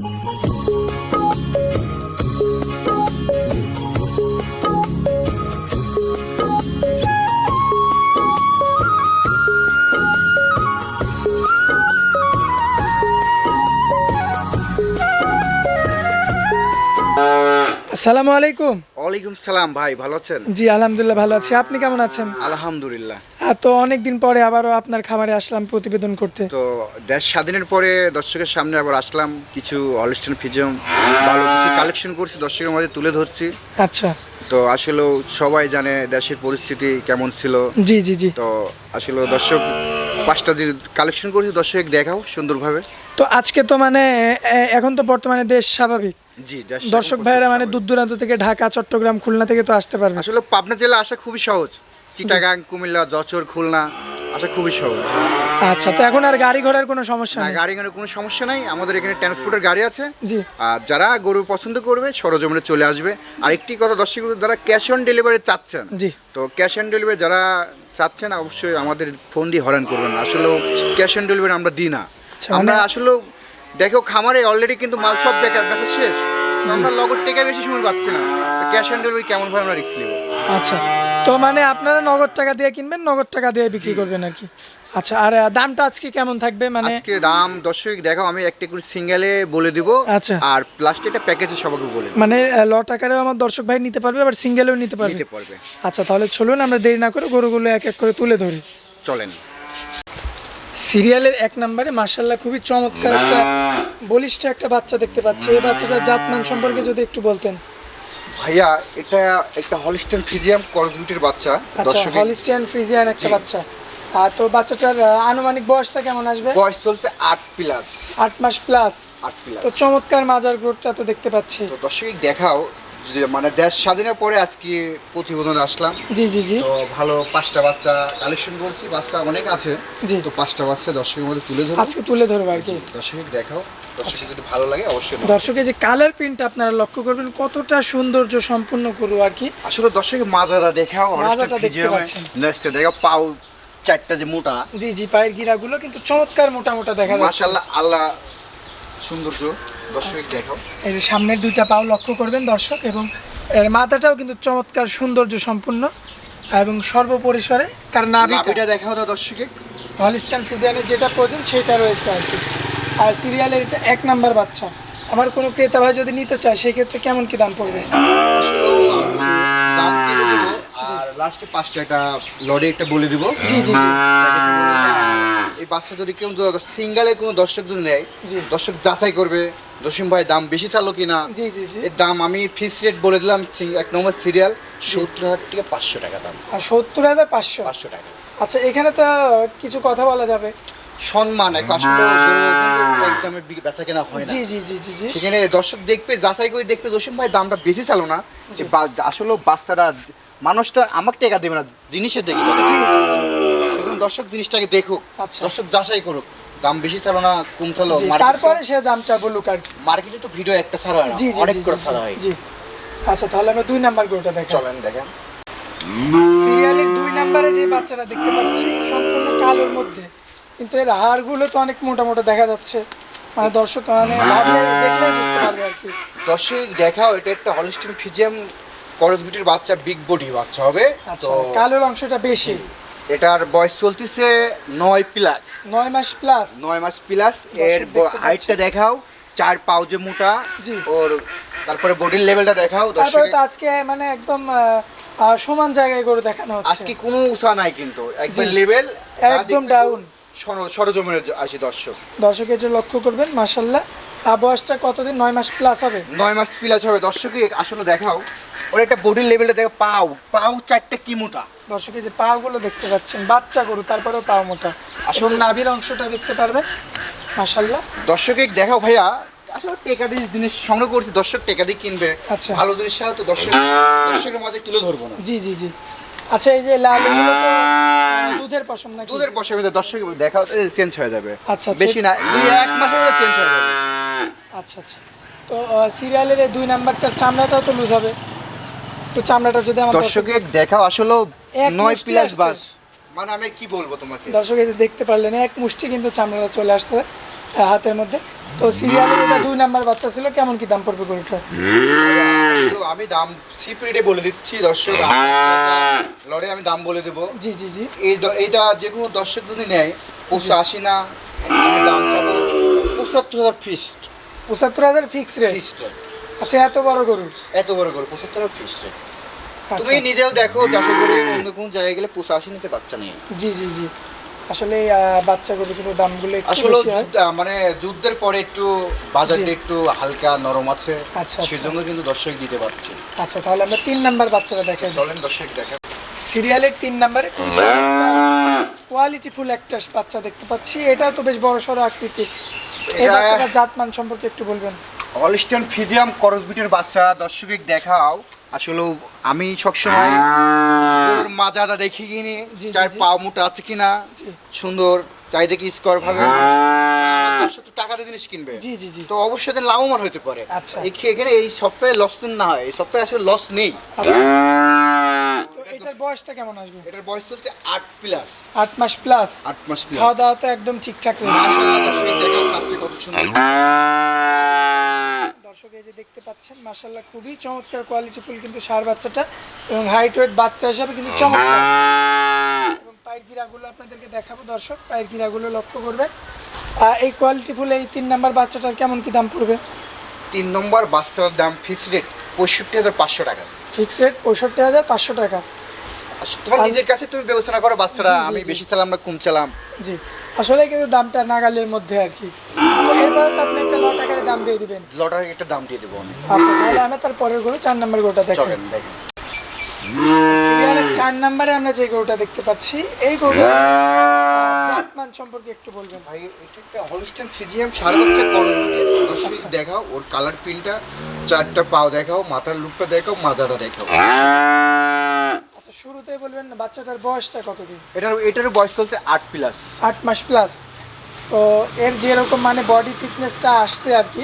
Thank you. আসসালামু আলাইকুম। ওয়ালাইকুম সালাম ভাই ভালো আছেন? জি আলহামদুলিল্লাহ ভালো আছি। আপনি কেমন আছেন? আলহামদুলিল্লাহ। তো অনেকদিন পরে আবারও আপনার খামারে আসলাম প্রতিবেদন করতে। তো দেশ স্বাধীনের পরে দর্শকের সামনে আবার আসলাম কিছু অলস্টান ফিজম ভালো কিছু কালেকশন করছি দর্শকের মাঝে তুলে ধরছি। আচ্ছা। তো আসলে সবাই জানে দেশের পরিস্থিতি কেমন ছিল। জি জি জি। তো আসলে দর্শক পাঁচটা যে কালেকশন করেছি দর্শক দেখাও সুন্দরভাবে। তো আজকে তো মানে এখন তো বর্তমানে দেশ স্বাভাবিক। জি দর্শক ভাইয়েরা মানে দূর দূরান্ত থেকে ঢাকা চট্টগ্রাম খুলনা থেকে তো আসতে পারবে। আসলে পাবনা জেলা আসা খুবই সহজ। চিটাগাং কুমিল্লা যশোর খুলনা আসা খুবই সহজ। আচ্ছা তো এখন আর গাড়ি ঘোড়ার কোনো সমস্যা না নেই? গাড়ি গাড়ির কোনো সমস্যা নাই। আমাদের এখানে ট্রান্সপোর্টের গাড়ি আছে। জি। আর যারা গরু পছন্দ করবে সরজমিনে চলে আসবে। আর একটি কথা দর্শক যারা ক্যাশ অন ডেলিভারি চাচ্ছেন জি। তো ক্যাশ অন ডেলিভারি যারা চাচ্ছেন অবশ্যই আমাদের ফোন দিয়ে হরান করবেন আসলে ক্যাশ অন ডেলিভারি আমরা দিই না। আচ্ছা, আমরা মানে- আসলে দেখো খামারে অলরেডি কিন্তু মাল সব বেকার বেচা শেষ। আমরা লগদ টেকা বেশি সময় পাচ্ছি না। ক্যাশ অন ডেলিভারি কেমন ভাবে আমরা রিস্ক নেব? আচ্ছা। তো মানে আপনারা নগদ টাকা দিয়ে কিনবেন নগদ টাকা দিয়ে বিক্রি করবেন আর কি। আচ্ছা আর দামটা আজকে কেমন থাকবে? মানে আজকে দাম দর্শক দেখো আমি একটা করে সিঙ্গেলে বলে দিব। আচ্ছা। আর প্লাস্টিকটা প্যাকেজে সবাইকে বলে মানে লট আকারেও আমার দর্শক ভাই নিতে পারবে আবার সিঙ্গেলও নিতে পারবে। নিতে পারবে। আচ্ছা তাহলে চলুন আমরা দেরি না করে গরুগুলো এক এক করে তুলে ধরি। চলেন। সিরিয়ালের এক নম্বরে মার্শাল্লাহ খুবই চমৎকার একটা বলিষ্ঠ একটা বাচ্চা দেখতে পাচ্ছি। এই বাচ্চাটার জাতমান সম্পর্কে যদি একটু বলতেন। ভাইয়া এটা একটা হলিস্টান ফিজিয়াম করজুটের বাচ্চা আচ্ছা দর্শক হলিস্টিয়ান ফ্রিজিয়ান একটা বাচ্চা। আর তো বাচ্চাটার আনুমানিক বয়সটা কেমন আসবে? বয়স চলছে আট প্লাস আট মাস প্লাস আট প্লাস তো চমৎকার মাজার গ্রোথটা তো দেখতে পাচ্ছি। তো দর্শক দেখাও মানে দেশ স্বাধীনের পরে আজকে প্রতিবেদন আসলাম। জি জি জি। তো ভালো পাঁচটা বাচ্চা কালেকশন করছি বাচ্চা অনেক আছে তো পাঁচটা বাচ্চা দর্শকের মধ্যে তুলে ধরো আজকে তুলে ধরবো আর কি। দর্শক দেখাও যদি ভালো লাগে অবশ্যই দর্শকের যে কালার প্রিন্ট আপনারা লক্ষ্য করবেন কতটা সৌন্দর্য সম্পূর্ণ করু আর কি। আসলে দর্শক মাজারা দেখাও মাজাটা দেখতে পাচ্ছেন। নেক্সট দেখাও পাও চারটা যে মোটা। জি জি পায়ের গিরাগুলো কিন্তু চমৎকার মোটা মোটা দেখা যাচ্ছে। মাশাআল্লাহ আল্লাহ সৌন্দর্য। দর্শক এর সামনের দুইটা পাও লক্ষ্য করবেন দর্শক এবং এর মাথাটাও কিন্তু চমৎকার সৌন্দর্য সম্পূর্ণ এবং সর্বপরিসরে তার নাভিটা নাভিটা দেখাও তো দর্শকে। হলিস্টান ফিজিয়ানের যেটা প্রয়োজন সেটা রয়েছে আর কি। আর সিরিয়ালের এটা এক নাম্বার বাচ্চা। আমার কোনো ক্রেতা ভাই যদি নিতে চায় সেক্ষেত্রে কেমন কি দাম পড়বে? দাম কেটে দিব আর লাস্টে পাঁচটা একটা লড়ে একটা বলে দিব। জি জি জি। এই বাচ্চা যদি কেউ সিঙ্গালে কোনো দর্শক যদি নেয়। দর্শক যাচাই করবে জসিম ভাই দাম বেশি চালো কিনা? জি জি জি। এর দাম আমি ফিক্স রেট বলে দিলাম এক নম্বর সিরিয়াল সত্তর হাজার থেকে পাঁচশো টাকা দাম। আর সত্তর হাজার পাঁচশো? পাঁচশো টাকা। আচ্ছা এখানে তো কিছু কথা বলা যাবে। সম্মান এক আসলে একদমে বেচা কেনা হয় না। জি জি জি জি জি। সেখানে দর্শক দেখবে যাচাই করে দেখবে জসিম ভাই দামটা বেশি চালো না। যে বা- আসলে বাচ্চারা মানুষটা আমাকে টাকা দেবে না জিনিসের দেখে দর্শক জিনিসটাকে দেখুক আচ্ছা। দর্শক যাচাই করুক। দাম বেশি চালো না কম তো- তারপরে সে দামটা বলুক আর কি। মার্কেটে তো ভিডিও একটা ছাড়া হয় না অনেক করে ছাড়া হয়। জি। আচ্ছা তাহলে আমরা দুই নাম্বার গরুটা দেখাই। চলেন দেখেন। সিরিয়ালের দুই নাম্বারে যে বাচ্চারা দেখতে পাচ্ছি সম্পূর্ণ কালোর মধ্যে। কিন্তু এর হাড়গুলো তো অনেক মোটা মোটা দেখা যাচ্ছে। মানে দর্শক মানে ভাবলে দেখলেই বুঝতে পারবে আর কি। দর্শক দেখাও এটা একটা হলিস্টিন ফিজিয়াম করজ বিটির বাচ্চা বিগ বডি বাচ্চা হবে। আচ্ছা কালোর অংশটা বেশি। এটার বয়স চলতেছে নয় প্লাস নয় মাস প্লাস নয় মাস প্লাস এর হাইটটা দেখাও চার পাউজে মোটা জি। ওর তারপরে বডির লেভেলটা দেখাও তারপরে তো আজকে মানে একদম সমান জায়গায় গরু দেখানো হচ্ছে। আজকে কোনো উষা নাই কিন্তু একদম লেভেল একদম down। সরজমিনে আসি দর্শক। দর্শকের যে লক্ষ্য করবেন মাসাল্লাহ আর বয়সটা কতদিন? নয় মাস প্লাস হবে? নয় মাস প্লাস হবে। দর্শকে আসলে দেখাও। ওর একটা বডির লেভেলটা দেখো পাও। পাও চারটে কি মোটা? দর্শকের যে পাগুলো দেখতে পাচ্ছেন বাচ্চা গরু তারপরেও পাও মোটা। এবং নাভির অংশটা দেখতে পারবেন। মাসাল্লাহ দর্শকে দেখাও ভাইয়া। আসলে জিনিস সংগ্রহ করছি দর্শক টেকা দিয়ে কিনবে। আচ্ছা। ভালো জিনিস তো দর্শক দর্শকের মাঝে তুলে ধরবো না। জি জি জি। আচ্ছা এই যে লাল এগুলো তো দুধের পশম নাকি? দুধের দর্শক দেখাও চেঞ্জ হয়ে যাবে। আচ্ছা, আচ্ছা। বেশি না দুই এক মাসের মধ্যে চেঞ্জ হয়ে যাবে। আচ্ছা আচ্ছা। তো সিরিয়ালের দুই নাম্বারটার চামড়াটাও তো লুজ হবে। তো চামড়াটা যদি আমার দর্শকে দেখাও আসলে নয় প্লাস বাস। মানে আমি কি বলব তোমাকে? দর্শক এই দেখতে পারলেন এক মুষ্টি কিন্তু চামড়াটা চলে আসছে হাতের মধ্যে। তো সিরিয়ালের এটা দুই নাম্বার বাচ্চা ছিল কেমন কি দাম পড়বে গরুটার? আমি দাম সিপ রেটে বলে দিচ্ছি দর্শক। লড়ে আমি দাম বলে দেবো। জি জি জি। এই দ- এইটা যে কোনো দর্শক যদি নেয় পঁচাশি না আমি দাম চাবো। পঁচাত্তর হাজার ফিস্ট পঁচাত্তর হাজার ফিক্স রেট ফিস্ট আচ্ছা এত বড় গরু? এত বড় করে পঁচাত্তর হাজার ফিস্ট আচ্ছা। তুমি নিজেও দেখো চাষে করে অন্য কোনো জায়গায় গেলে পঁচাশি নিতে বাচ্চা নেই জি জি জি। আসলে বাচ্চা গরু কিন্তু দামগুলো একটু আসলে বেশি হয়। মানে যুদ্ধের পরে একটু বাজারটা একটু হালকা নরম আছে আচ্ছা, আচ্ছা। সেজন্য কিন্তু দর্শক দিতে পারছে। আচ্ছা তাহলে আমরা তিন নাম্বার বাচ্চাটা দেখাই চলেন দর্শক দেখেন সিরিয়ালের তিন নাম্বারে কোয়ালিটি ফুল একটা বাচ্চা দেখতে পাচ্ছি। এটা তো বেশ বড় সড়ো আকৃতির। এই এটা- বাচ্চাটার জাতমান সম্পর্কে একটু বলবেন। অলস্টান ফিজিয়াম করসবিটের বাচ্চা দর্শক দেখাও। আসলে আমি সবসময় গরুর মাজাটা দেখি কিনি চার পা মুটা আছে কিনা সুন্দর চারিদিকে স্কোয়ার ভাবে। তো টাকাতে জিনিস কিনবে। জি জি জি। তো অবশ্যই এদের লাভবান হতে পারে। আচ্ছা। এই- এখানে এই সপ্তাহে লস না হয় এই সপ্তাহে আসলে লস নেই। আচ্ছা। তো এটার বয়সটা কেমন আসবে? এটার বয়স চলছে প্লাস মাস প্লাস মাস প্লাস খাওয়া দাওয়া তো একদম ঠিকঠাক রয়েছে। মাশাআল্লাহ দর্শক দেখো খাচ্ছে কত সুন্দর। দর্শক এই যে দেখতে পাচ্ছেন খুবই চমৎকার কিন্তু সার বাচ্চাটা এবং হাইট ওয়েট বাচ্চা হিসাবে কিন্তু চমৎকার। এবং পায়ের গিরাগুলো আপনাদেরকে দেখাবো দর্শক পায়ের গিরাগুলো লক্ষ্য করবেন। এই কোয়ালিটি ফুল এই তিন নাম্বার বাচ্চাটার কেমন কি দাম পড়বে? তিন নম্বর বাচ্চার দাম ফিক্স রেট পঁয়ষট্টি হাজার পাঁচশো টাকা। ফিক্স রেট পঁয়ষট্টি হাজার পাঁচশো টাকা। আচ্ছা, তোমার নিজের কাছে তুমি বিবেচনা করো বাচ্চারা আমি বেশি চালাম না কম চালাম জি। আসলে কিন্তু দামটা নাগালের মধ্যে আর কি। তো এরপরে তো আপনি একটা লট আকারে দাম দিয়ে দিবেন। লটারি একটা দাম দিয়ে দেবো আমি। আচ্ছা তাহলে আমরা তার পরের গরু চার নাম্বার গরুটা দেখেন। সিরিয়ালের চার নাম্বারে আমরা যে গরুটা দেখতে পাচ্ছি এই গরুটা জাতমান সম্পর্কে একটু বলবেন। ভাই এটা একটা হলস্টেন ফিজিয়াম দর্শক আচ্ছা। দেখাও ওর কালার প্রিন্টটা চারটা পাও দেখাও মাথার লুকটা দেখাও মাজাটা দেখাও। আচ্ছা শুরুতেই বলবেন না বাচ্চাটার বয়সটা কতদিন? এটার এটার বয়স চলছে আট প্লাস আট মাস প্লাস তো এর যেরকম মানে বডি ফিটনেসটা আসছে আর কি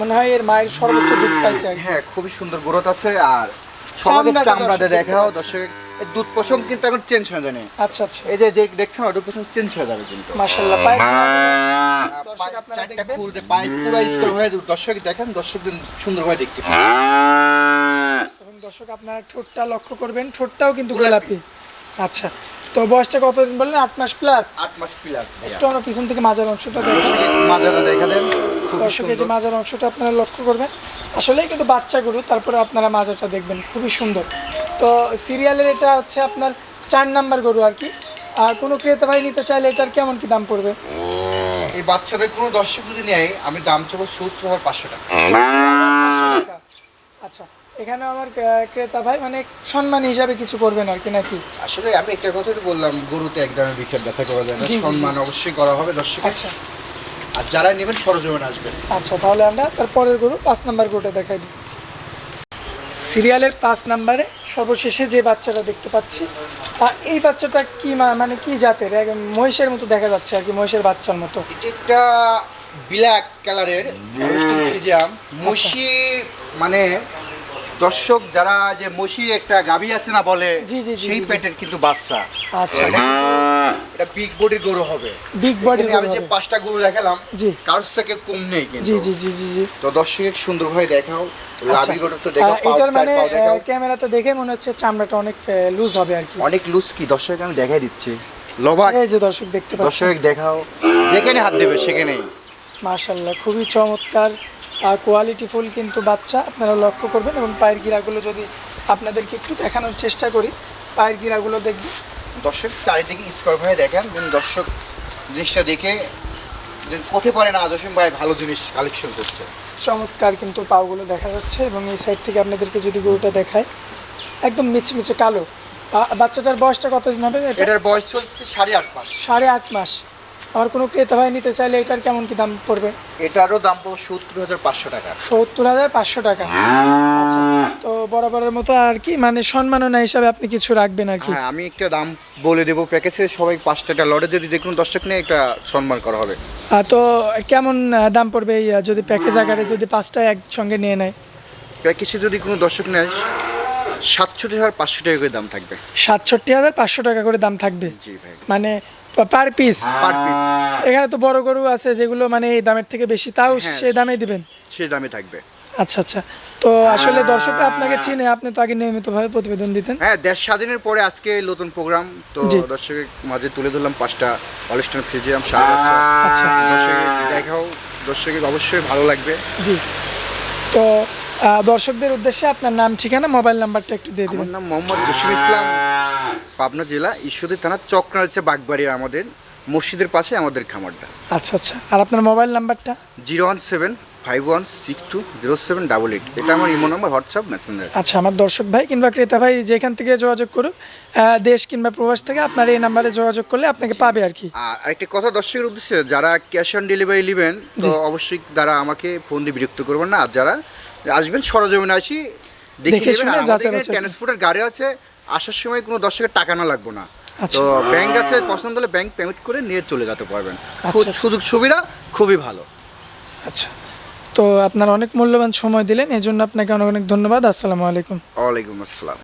মনে হয় এর মায়ের সর্বোচ্চ দুধ পাইছে আর কি। হ্যাঁ খুবই সুন্দর গ্রোথ আছে আর সমাজের চামড়াটা দেখাও। দর্শক। দুধ পশম কিন্তু এখন চেঞ্জ হয়ে যাবে আচ্ছা আচ্ছা। এই যে যে দেখছেন দুধ পশম চেঞ্জ হয়ে যাবে কিন্তু। দর্শক পায়ে- চারটা। খুলতে পায়ে পুরো স্কোর হয়ে দর্শক দেখেন দর্শক সুন্দরভাবে দেখতে এবং দর্শক আপনারা ঠোঁটটা লক্ষ্য করবেন ঠোঁটটাও কিন্তু গোলাপি। আচ্ছা তো বয়সটা কতদিন বললেন? আট মাস প্লাস আট মাস প্লাস একটু আমরা পিছন থেকে মাজার অংশটা মাজাটা দেখা দেন। খুব দর্শকের যে মাজার অংশটা আপনারা লক্ষ্য করবেন। আসলেই কিন্তু বাচ্চা গরু তারপরে আপনারা মাজাটা দেখবেন। খুবই সুন্দর। তো সিরিয়ালের এটা হচ্ছে আপনার চার নাম্বার গরু আর কি। আর কোনো ক্রেতা ভাই নিতে চাইলে এটার কেমন কি দাম পড়বে? এই বাচ্চাদের কোনো দর্শক যদি নেয় আমি দাম চাবো সত্তর হাজার পাঁচশো টাকা। আচ্ছা এখানে আমার ক্রেতা ভাই মানে সম্মান হিসাবে কিছু করবেন আর কি নাকি? আসলে আমি একটা কথাই তো বললাম গরুতে এক ধরনের বিখ্যাত ব্যথা করা যায় না। সম্মান অবশ্যই করা হবে দর্শক আচ্ছা। আর যারা নেবেন সরজমিন আসবেন। আচ্ছা তাহলে আমরা তার পরের গরু পাঁচ নাম্বার গরুটা দেখাই দিচ্ছি সিরিয়ালের পাঁচ নাম্বারে সর্বশেষে যে বাচ্চাটা দেখতে পাচ্ছি তা এই বাচ্চাটা কি মানে কি জাতের? মহিষের মতো দেখা যাচ্ছে আর কি মহিষের বাচ্চার মতো। এটা একটা ব্ল্যাক কালারের মসি মানে দর্শক যারা যে মসি একটা গাভী আছে না বলে সেই। পেটের কিন্তু বাচ্চা। আচ্ছা। এটা বিগ বডির গরু হবে। বিগ বডি আমি যে পাঁচটা গরু দেখালাম জি। কারোর থেকে কম নেই কিন্তু। জি জি জি জি জি। তো দর্শক সুন্দরভাবে দেখাও আচ্ছা। লাভি গরু তো দেখাও এটার মানে ক্যামেরাতে দেখে মনে হচ্ছে চামড়াটা অনেক লুজ হবে আর কি। অনেক লুজ কি? দর্শক আমি দেখাই দিচ্ছি। এই যে দর্শক দেখতে পাচ্ছেন। দর্শক দেখাও। যেখানে হাত দেবে সেখানেই খুবই চমৎকার কোয়ালিটি ফুল কিন্তু বাচ্চা। আপনারা লক্ষ্য করবেন এবং পায়ের গিরাগুলো যদি আপনাদেরকে একটু দেখানোর চেষ্টা করি পায়ের গিরাগুলো দেখবেন। দর্শক চারিদিকে স্কোয়ার ভাই দেখেন যেন দর্শক জিনিসটা দেখে যেন কোথায় পারে না জসিম ভাই ভালো জিনিস কালেকশন করছে। চমৎকার কিন্তু পাওগুলো দেখা যাচ্ছে এবং এই সাইড থেকে আপনাদেরকে যদি গরুটা দেখায় একদম মিচমিচে কালো। বাচ্চাটার বয়সটা কতদিন হবে এটা? এটার বয়স চলছে সাড়ে আট মাস। সাড়ে আট মাস। আমার কোনো ক্রেতা ভাই নিতে চাইলে এটার কেমন কি দাম পড়বে? এটারও দাম পড়বে সত্তর হাজার পাঁচশো টাকা। সত্তর হাজার পাঁচশো টাকা। আচ্ছা তো বরাবরের মতো আর কি মানে সম্মাননা হিসাবে আপনি কিছু রাখবেন আর কি? হ্যাঁ আমি একটা দাম বলে দেবো প্যাকেজে সবাই পাঁচটা লড়ে যদি দেখুন দর্শক নিয়ে একটা সম্মান করা হবে। তো কেমন দাম পড়বে এই যদি প্যাকেজ আকারে যদি পাঁচটা একসঙ্গে নিয়ে নেয়? প্যাকেজে যদি কোনো দর্শক নেয় সাতষট্টি হাজার পাঁচশো টাকা করে দাম থাকবে। সাতষট্টি হাজার পাঁচশো টাকা করে দাম থাকবে? জি ভাই। মানে পার পিস পার পিস এখানে তো বড় গরু আছে যেগুলো মানে এই দামের থেকে বেশি তাও হ্যাঁ। সেই দামে দিবেন? সে দামে থাকবে। আচ্ছা আচ্ছা। তো আসলে দর্শকরা আপনাকে চিনে আপনি তো আগে নিয়মিতভাবে প্রতিবেদন দিতেন। হ্যাঁ দেশ স্বাধীনের পরে আজকে নতুন প্রোগ্রাম তো দর্শকের মাঝে তুলে ধরলাম পাঁচটা অনুষ্ঠান ফ্রিজিয়াম সার বাচ্চা আচ্ছা। দর্শকের দেখাও দর্শকের অবশ্যই ভালো লাগবে। জি। তো দর্শকদের উদ্দেশ্যে আপনার নাম ঠিকানা মোবাইল নাম্বারটা একটু দিয়ে দিবেন। নাম মোহাম্মদ জসিম ইসলাম পাবনা জেলা ঈশ্বরদী থানা চক্রা হচ্ছে বাগবাড়ি আমাদের মসজিদের পাশে আমাদের খামারটা। আচ্ছা আচ্ছা। আর আপনার মোবাইল নাম্বারটা? Zero one seven five one six two zero seven double eight এটা আমার ইমো নাম্বার হোয়াটসঅ্যাপ মেসেঞ্জার আচ্ছা আমার দর্শক ভাই কিংবা ক্রেতা ভাই যেখান থেকে যোগাযোগ করুক দেশ কিংবা প্রবাস থেকে আপনার এই নাম্বারে যোগাযোগ করলে আপনাকে পাবে আর কি। আর আরেকটি কথা দর্শকের উদ্দেশ্যে যারা ক্যাশ অন ডেলিভারি নেবেন তো অবশ্যই তারা আমাকে ফোন দিয়ে বিরক্ত করবেন না। আর যারা আসবেন সরজমিনে আসি দেখে শুনে। ট্রান্সপোর্টের গাড়ি আছে আসার সময় কোনো দর্শকের টাকা না লাগবে না। আচ্ছা। তো ব্যাংক আছে পছন্দ হলে ব্যাংক পেমেন্ট করে নিয়ে চলে যেতে পারবেন। খুব আচ্ছা। সুযোগ সুবিধা খুবই ভালো। আচ্ছা। তো আপনার অনেক মূল্যবান সময় দিলেন এই জন্য আপনাকে অনেক অনেক ধন্যবাদ। আসসালামু আলাইকুম। ওয়ালাইকুম আসসালাম।